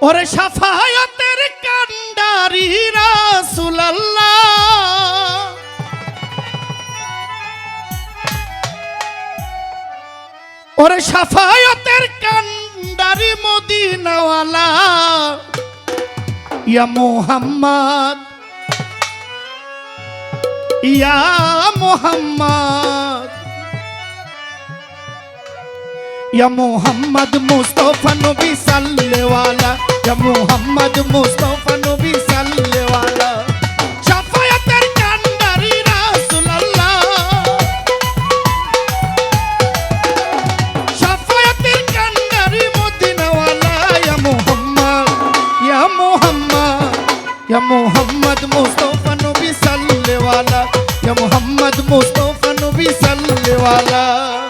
ওরে সাফায়তের কান্ডারি রাসুলাল্লাহ। ওরে সাফায়তের কান্ডারি মদিনাওয়ালা। ইয়া মোহাম্মদ। ইয়া মোহাম্মদ। ইয়া মোহাম্মদ মুস্তফা নবী সাল্লাল্লাহু সাল্লেওয়ালা Ya Muhammad Mustafa Nabi Sallallahu Syafaat kan dari Rasulullah Syafaat kan dari Madinah wala Ya Muhammad Ya Muhammad Ya Muhammad Mustafa Nabi Sallallahu Ya Muhammad Mustafa Nabi Sallallahu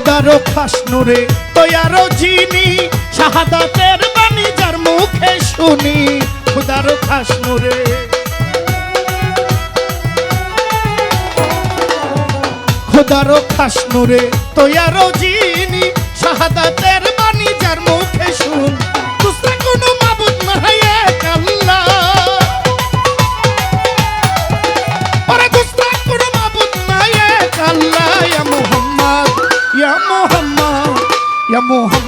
খোদারও খাসনুরে তৈয়ারও যিনি, শাহাদাতের বাণী যার মুখে শুনি খোদারও খাসনুরে খোদারও খাসনুরে আরও যিনি, শাহাদাতের বাণী যার মুখে শুনি morrer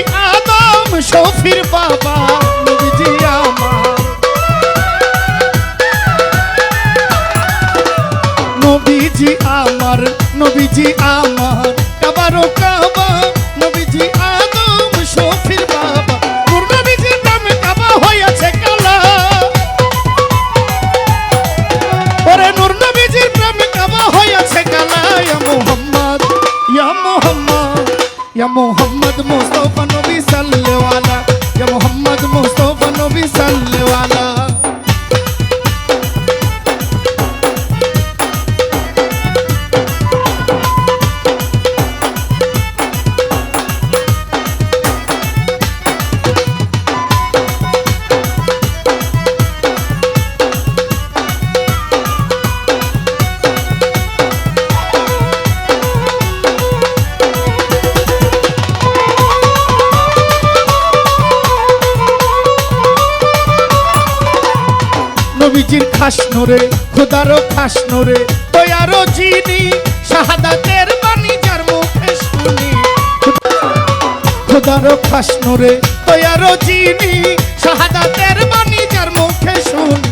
আমি আদম শফির বাপ। খাস নোরে খুদারও খাস নোরে তৈয়ারও চিনি শাহাদাতের বাণী যার মুখে শুনি। খুদারও খাস নোরে তৈয়ারও চিনি শাহাদাতের বাণী যার মুখে শুনি।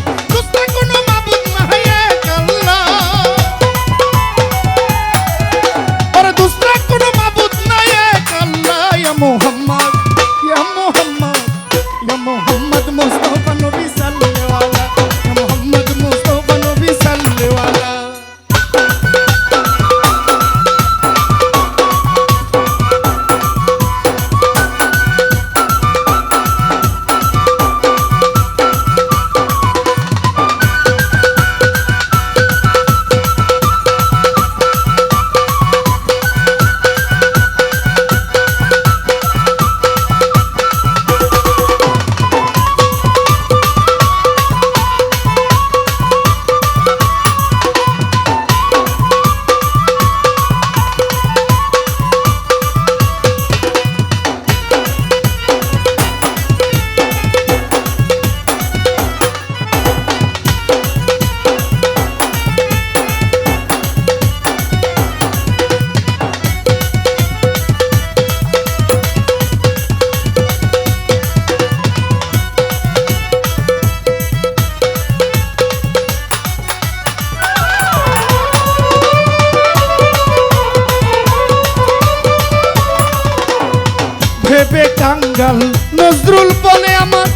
ভেবে কাঙ্গাল। নজরুল বলে আমার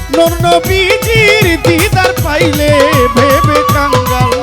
নবীজির দিদার পাইলে ভেবে কাঙ্গাল।